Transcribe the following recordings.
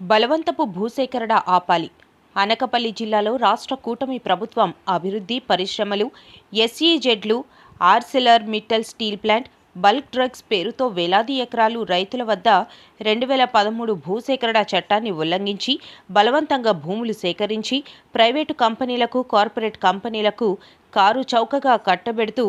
బలవంతపు భూసేకరణ ఆపాలి. అనకపల్లి జిల్లాలో రాష్ట్ర కూటమి ప్రభుత్వం అభివృద్ధి పరిశ్రమలు ఎస్ఈజెడ్లు Arcelor Mittal steel plant bulk drugs పేరుతో వేలాది ఎకరాలు రైతుల వద్ద రెండు వేల పదమూడు భూసేకరణ చట్టాన్ని ఉల్లంఘించి బలవంతంగా భూములు సేకరించి ప్రైవేటు కంపెనీలకు కార్పొరేట్ కంపెనీలకు కారు చౌకగా కట్టబెడుతూ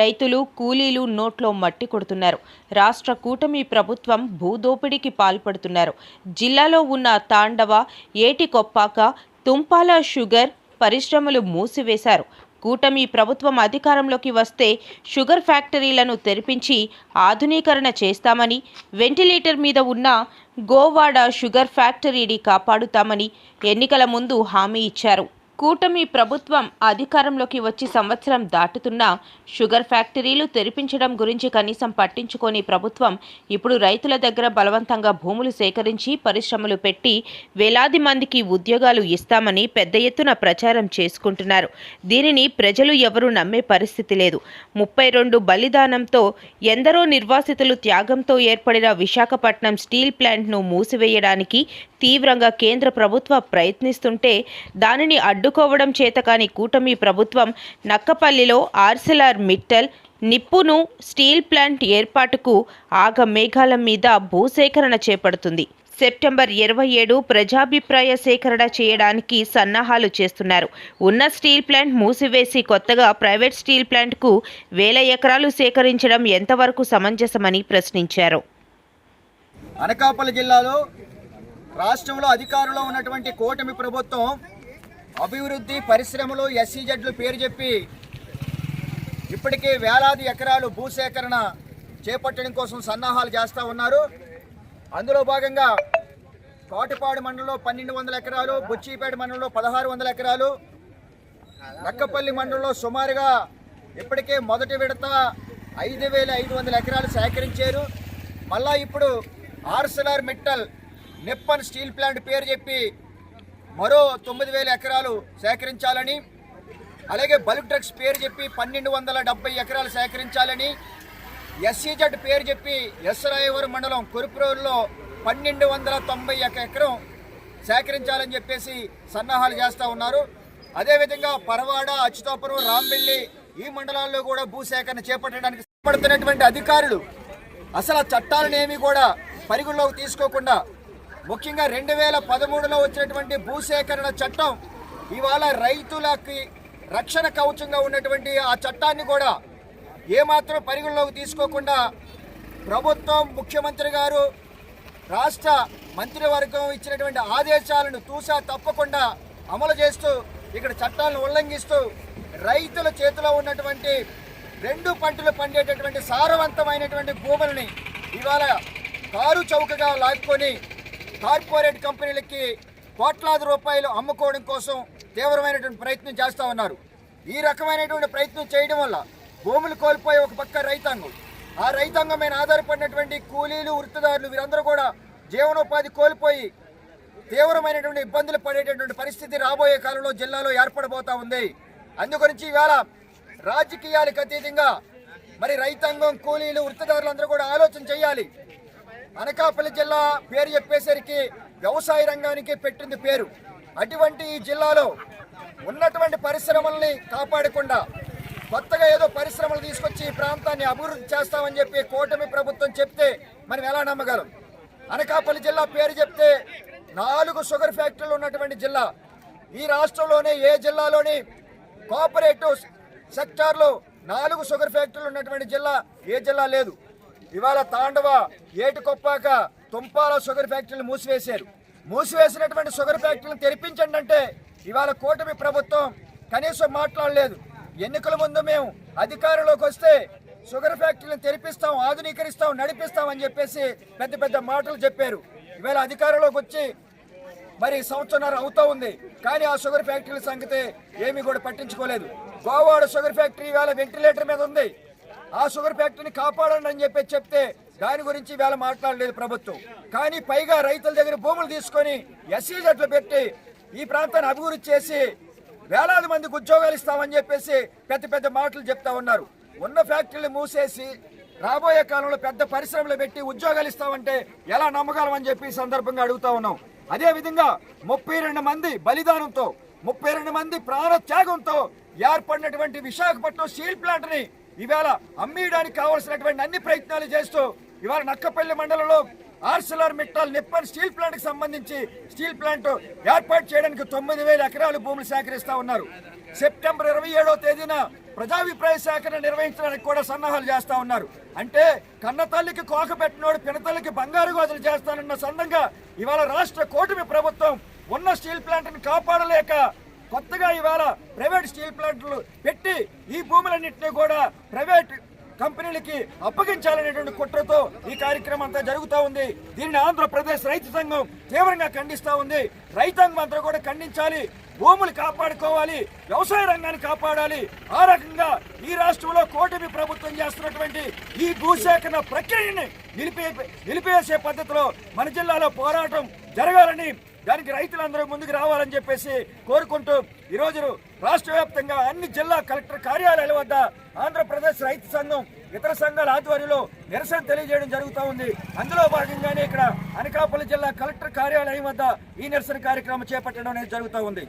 రైతులు కూలీలు నోట్లో మట్టి కొడుతున్నారు. రాష్ట్ర కూటమి ప్రభుత్వం భూదోపిడీకి పాల్పడుతున్నారు. జిల్లాలో ఉన్న తాండవ ఏటికొప్పాక తుంపాల షుగర్ పరిశ్రమలు మూసివేశారు. కూటమి ప్రభుత్వం అధికారంలోకి వస్తే షుగర్ ఫ్యాక్టరీలను తెరిపించి ఆధునీకరణ చేస్తామని వెంటిలేటర్ మీద ఉన్న గోవాడ షుగర్ ఫ్యాక్టరీని కాపాడుతామని ఎన్నికల ముందు హామీ ఇచ్చారు. కూటమి ప్రభుత్వం అధికారంలోకి వచ్చి సంవత్సరం దాటుతున్నా షుగర్ ఫ్యాక్టరీలు తెరిపించడం గురించి కనీసం పట్టించుకోని ప్రభుత్వం ఇప్పుడు రైతుల దగ్గర బలవంతంగా భూములు సేకరించి పరిశ్రమలు పెట్టి వేలాది మందికి ఉద్యోగాలు ఇస్తామని పెద్ద ఎత్తున ప్రచారం చేసుకుంటున్నారు. దీనిని ప్రజలు ఎవరూ నమ్మే పరిస్థితి లేదు. ముప్పై రెండు బలిదానంతో ఎందరో నిర్వాసితులు త్యాగంతో ఏర్పడిన విశాఖపట్నం స్టీల్ ప్లాంట్ను మూసివేయడానికి తీవ్రంగా కేంద్ర ప్రభుత్వ ప్రయత్నిస్తుంటే దానిని అడ్డుకోవడం చేతకాని కూటమి ప్రభుత్వం నక్కపల్లిలో ఆర్సిలార్ మిట్టల్ నిప్పును స్టీల్ ప్లాంట్ ఏర్పాటుకు ఆగ మేఘాల మీద భూసేకరణ చేపడుతుంది. సెప్టెంబర్ ఇరవై ఏడు ప్రజాభిప్రాయ సేకరణ చేయడానికి సన్నాహాలు చేస్తున్నారు. ఉన్న స్టీల్ ప్లాంట్ మూసివేసి కొత్తగా ప్రైవేట్ స్టీల్ ప్లాంట్కు వేల ఎకరాలు సేకరించడం ఎంతవరకు సమంజసమని ప్రశ్నించారు. అనకాపల్లి జిల్లాలో రాష్ట్రంలో అధికారంలో ఉన్నటువంటి కూటమి ప్రభుత్వం అభివృద్ధి పరిశ్రమలు ఎస్సీజెడ్లు పేరు చెప్పి ఇప్పటికే వేలాది ఎకరాలు భూసేకరణ చేపట్టడం కోసం సన్నాహాలు చేస్తూ ఉన్నారు. అందులో భాగంగా కాటుపాడు మండలంలో పన్నెండు వందల ఎకరాలు బుచ్చిపేట మండలంలో పదహారు వందల ఎకరాలు నక్కపల్లి మండలంలో సుమారుగా ఇప్పటికే మొదటి విడత ఐదు వేల ఐదు వందల ఎకరాలు సేకరించారు. మళ్ళా ఇప్పుడు Arcelor Mittal Nippon steel plant పేరు చెప్పి మరో తొమ్మిది వేల ఎకరాలు సేకరించాలని అలాగే బల్క్ డ్రగ్స్ పేరు చెప్పి పన్నెండు వందల డెబ్బై ఎకరాలు సేకరించాలని ఎస్సీజెడ్ పేరు చెప్పి ఎస్రాయవరం మండలం కురుపురంలో పన్నెండు వందల తొంభై ఒక ఎకరం సేకరించాలని చెప్పేసి సన్నాహాలు చేస్తూ ఉన్నారు. అదేవిధంగా పరవాడ అచ్యుతాపురం రాంబెల్లి ఈ మండలాల్లో కూడా భూసేకరణ చేపట్టడానికి పడుతున్నటువంటి అధికారులు అసలు ఆ కూడా పరిగణలోకి తీసుకోకుండా ముఖ్యంగా రెండు వేల పదమూడులో వచ్చినటువంటి భూసేకరణ చట్టం ఇవాళ రైతులకి రక్షణ కవచంగా ఉన్నటువంటి ఆ చట్టాన్ని కూడా ఏమాత్రం పరిగణలోకి తీసుకోకుండా ప్రభుత్వం ముఖ్యమంత్రి గారు రాష్ట్ర మంత్రివర్గం ఇచ్చినటువంటి ఆదేశాలను తూసా తప్పకుండా అమలు చేస్తూ ఇక్కడ చట్టాలను ఉల్లంఘిస్తూ రైతుల చేతిలో ఉన్నటువంటి రెండు పంటలు పండేటటువంటి సారవంతమైనటువంటి భూములని ఇవాళ కారు చౌకగా లాక్కొని కార్పొరేట్ కంపెనీలకి కోట్లాది రూపాయలు అమ్ముకోవడం కోసం తీవ్రమైనటువంటి ప్రయత్నం చేస్తూ ఉన్నారు. ఈ రకమైనటువంటి ప్రయత్నం చేయడం వల్ల భూములు కోల్పోయే ఒక పక్క రైతాంగం. ఆ రైతాంగం మీద ఆధారపడినటువంటి కూలీలు వృత్తిదారులు వీరందరూ కూడా జీవనోపాధి కోల్పోయి తీవ్రమైనటువంటి ఇబ్బందులు పడేటటువంటి పరిస్థితి రాబోయే కాలంలో జిల్లాలో ఏర్పడబోతా ఉంది. అందుగురించి ఇవాళ రాజకీయాలకు అతీతంగా మరి రైతాంగం కూలీలు వృత్తిదారులందరూ కూడా ఆలోచన చేయాలి. అనకాపల్లి జిల్లా పేరు చెప్పేసరికి వ్యవసాయ రంగానికి పెట్టింది పేరు. అటువంటి ఈ జిల్లాలో ఉన్నటువంటి పరిశ్రమల్ని కాపాడకుండా కొత్తగా ఏదో పరిశ్రమలు తీసుకొచ్చి ఈ ప్రాంతాన్ని అభివృద్ధి చేస్తామని చెప్పి కూటమి ప్రభుత్వం చెప్తే మనం ఎలా నమ్మగలం? అనకాపల్లి జిల్లా పేరు చెప్తే నాలుగు షుగర్ ఫ్యాక్టరీలు ఉన్నటువంటి జిల్లా. ఈ రాష్ట్రంలోనే ఏ జిల్లాలోని కోఆపరేటివ్ సెక్టార్లో నాలుగు షుగర్ ఫ్యాక్టరీలు ఉన్నటువంటి జిల్లా ఏ జిల్లా లేదు. ఇవాళ తాండవ ఏటికొప్పాక తుంపాల షుగర్ ఫ్యాక్టరీలు మూసివేశారు. మూసివేసినటువంటి షుగర్ ఫ్యాక్టరీలు తెరిపించండి అంటే ఇవాళ కూటమి ప్రభుత్వం కనీసం మాట్లాడలేదు. ఎన్నికల ముందు మేము అధికారంలోకి వస్తే షుగర్ ఫ్యాక్టరీలను తెరిపిస్తాం ఆధునీకరిస్తాం నడిపిస్తాం అని చెప్పేసి పెద్ద పెద్ద మాటలు చెప్పారు. ఇవాళ అధికారంలోకి వచ్చి మరి సంవత్సరం అవుతూ ఉంది. కానీ ఆ షుగర్ ఫ్యాక్టరీల సంగతి ఏమీ కూడా పట్టించుకోలేదు. గోవాడ షుగర్ ఫ్యాక్టరీ ఇవాళ వెంటిలేటర్ మీద ఉంది. ఆ షుగర్ ఫ్యాక్టరీని కాపాడండి అని చెప్పి చెప్తే దాని గురించి వేళ మాట్లాడలేదు ప్రభుత్వం. కానీ పైగా రైతుల దగ్గర భూములు తీసుకొని ఎస్సీ జట్లు పెట్టి ఈ ప్రాంతాన్ని అభివృద్ధి చేసి వేలాది మందికి ఉద్యోగాలు ఇస్తామని చెప్పేసి పెద్ద పెద్ద మాటలు చెప్తా ఉన్నారు. ఉన్న ఫ్యాక్టరీలు మూసేసి రాబోయే కాలంలో పెద్ద పరిశ్రమలు పెట్టి ఉద్యోగాలు ఇస్తామంటే ఎలా నమ్మగలం అని చెప్పి సందర్భంగా అడుగుతా ఉన్నాం. అదే విధంగా ముప్పై రెండు మంది బలిదానంతో ముప్పై రెండు మంది ప్రాణ త్యాగంతో ఏర్పడినటువంటి విశాఖపట్నం స్టీల్ ప్లాంట్ని ఇవాళ అమ్మేయడానికి కావలసినటువంటి అన్ని ప్రయత్నాలు చేస్తూ ఇవాళ నక్కపల్లి మండలంలో ఆర్సిలర్ మిట్టాల్ నిప్పన్ స్టీల్ ప్లాంట్కి సంబంధించి స్టీల్ ప్లాంట్ ఏర్పాటు చేయడానికి తొమ్మిది వేల ఎకరాలు భూములు సేకరిస్తూ ఉన్నారు. సెప్టెంబర్ ఇరవై ఏడో తేదీన ప్రజాభిప్రాయ సేకరణ నిర్వహించడానికి కూడా సన్నాహాలు చేస్తా ఉన్నారు. అంటే కన్నతల్లికి కోక పెట్టినోడు పినతల్లికి బంగారు గోజలు చేస్తానన్న సందంగా ఇవాళ రాష్ట్ర కూటమి ప్రభుత్వం ఉన్న స్టీల్ ప్లాంట్ని కాపాడలేక కొత్తగా ఇవాళ ప్రైవేట్ స్టీల్ ప్లాంట్లు పెట్టి ఈ భూములన్నింటినీ కూడా ప్రైవేట్ కంపెనీలకి అప్పగించాలనేటువంటి కుట్రతో ఈ కార్యక్రమం అంతా జరుగుతూ ఉంది. దీనిని ఆంధ్రప్రదేశ్ రైతు సంఘం తీవ్రంగా ఖండిస్తూ ఉంది. రైతాంగం అంతా కూడా ఖండించాలి. భూములు కాపాడుకోవాలి. వ్యవసాయ రంగాన్ని కాపాడాలి. ఆ రకంగా ఈ రాష్ట్రంలో కూటమి ప్రభుత్వం చేస్తున్నటువంటి ఈ భూసేకరణ ప్రక్రియని నిలిపే నిలిపేసే పద్ధతిలో మన జిల్లాలో పోరాటం జరగాలని దానికి రైతులందరూ ముందుకు రావాలని చెప్పేసి కోరుకుంటూ ఈరోజు రాష్ట్ర వ్యాప్తంగా అన్ని జిల్లా కలెక్టర్ కార్యాలయాల వద్ద ఆంధ్రప్రదేశ్ రైతు సంఘం ఇతర సంఘాల ఆధ్వర్యంలో నిరసన తెలియజేయడం జరుగుతూ ఉంది. అందులో భాగంగానే ఇక్కడ అనకాపల్లి జిల్లా కలెక్టర్ కార్యాలయం వద్ద ఈ నిరసన కార్యక్రమం చేపట్టడం అనేది జరుగుతూ ఉంది.